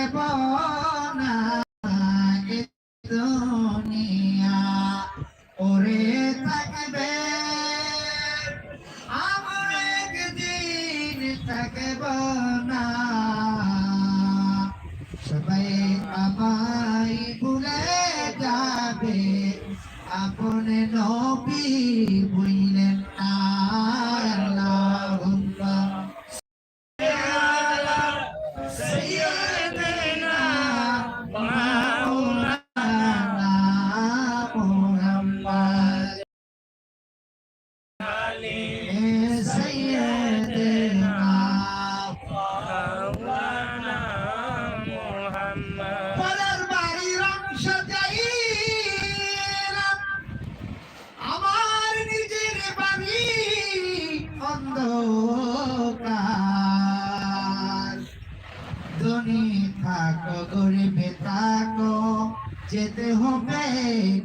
দেব না দুনিয়া ওরে থাকবে। আমার একদিন থাকব না। সবাই আমার যেতে হবে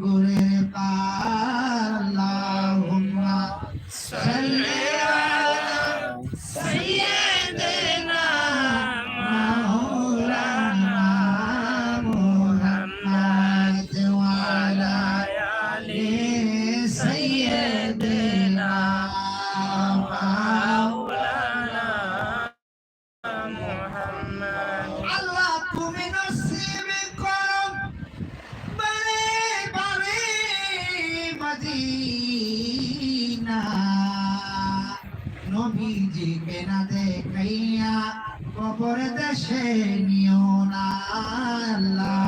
গোরে পাল্লাহুম্মা সাল্লি আলা সাইয়্যিদিনা মাওলানা মুহাম্মদ ওয়া আলা আলি সাইয়্যিদিনা মাওলানা মুহাম্মদ আল্লাহ তুমি নস নবীজিকে না দেখাইয়া কবর দেশে নিও না আল্লাহ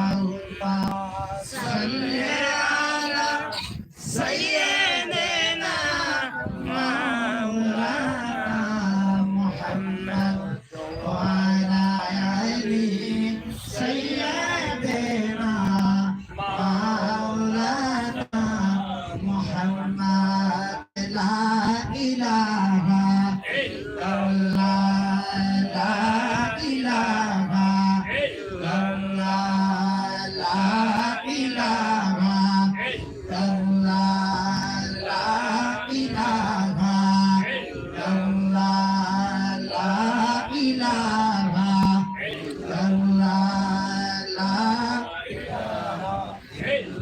إله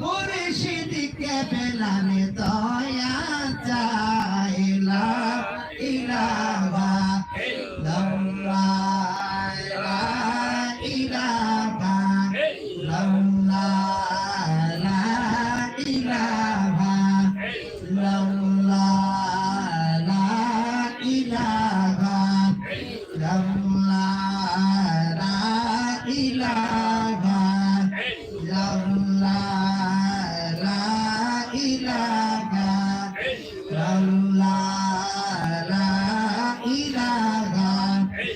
পরে সেদিকে বেলানে দয়া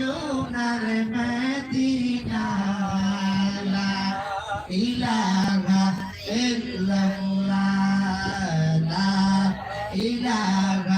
সোনার মদিনাওয়ালা ইলাহা ইল্লাল্লাহ ইলাহা